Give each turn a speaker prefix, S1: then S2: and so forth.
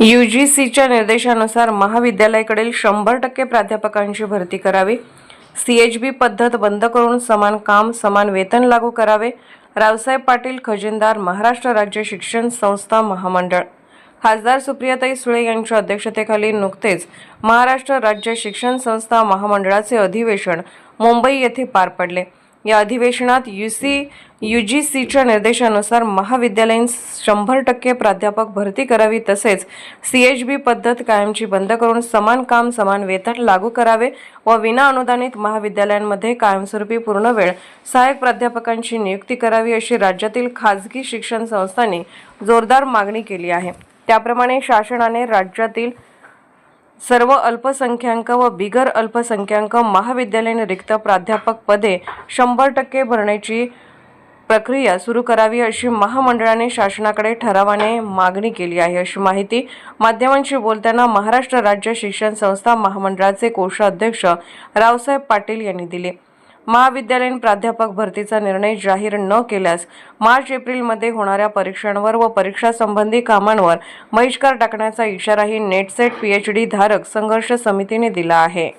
S1: You जी सीच्या निर्देशानुसार महाविद्यालयाकडील शंभर टक्के प्राध्यापकांची भरती करावी. सी एच बी पद्धत बंद करून समान काम समान वेतन लागू करावे. रावसाहेब पाटील खजिनदार महाराष्ट्र राज्य शिक्षण संस्था महामंडळ. खासदार सुप्रियाताई सुळे यांच्या अध्यक्षतेखाली नुकतेच महाराष्ट्र राज्य शिक्षण संस्था महामंडळाचे अधिवेशन मुंबई येथे पार पडले. या अधिवेशनात यू सी यू जी सीच्या निर्देशानुसार महाविद्यालयीन शंभर टक्के प्राध्यापक भरती करावी तसेच सी एच बी पद्धत कायमची बंद करून समान काम समान वेतन लागू करावे व विना अनुदानित महाविद्यालयांमध्ये कायमस्वरूपी पूर्णवेळ सहाय्यक प्राध्यापकांची नियुक्ती करावी अशी राज्यातील खाजगी शिक्षण संस्थांनी जोरदार मागणी केली आहे. त्याप्रमाणे शासनाने राज्यातील सर्व अल्पसंख्याक व बिगर अल्पसंख्याक महाविद्यालयीन रिक्त प्राध्यापक पदे शंभर टक्के भरण्याची प्रक्रिया सुरू करावी अशी महामंडळाने शासनाकडे ठरावाने मागणी केली आहे अशी माहिती माध्यमांशी बोलताना महाराष्ट्र राज्य शिक्षण संस्था महामंडळाचे कोषाध्यक्ष रावसाहेब पाटील यांनी दिली. महाविद्यालयीन प्राध्यापक भरतीचा निर्णय जाहीर न केल्यास मार्च एप्रिलमध्ये होणाऱ्या परीक्षांवर व परीक्षा संबंधी कामांवर बहिष्कार टाकण्याचा इशाराही नेटसेट पीएचडी धारक संघर्ष समितीने दिला आहे.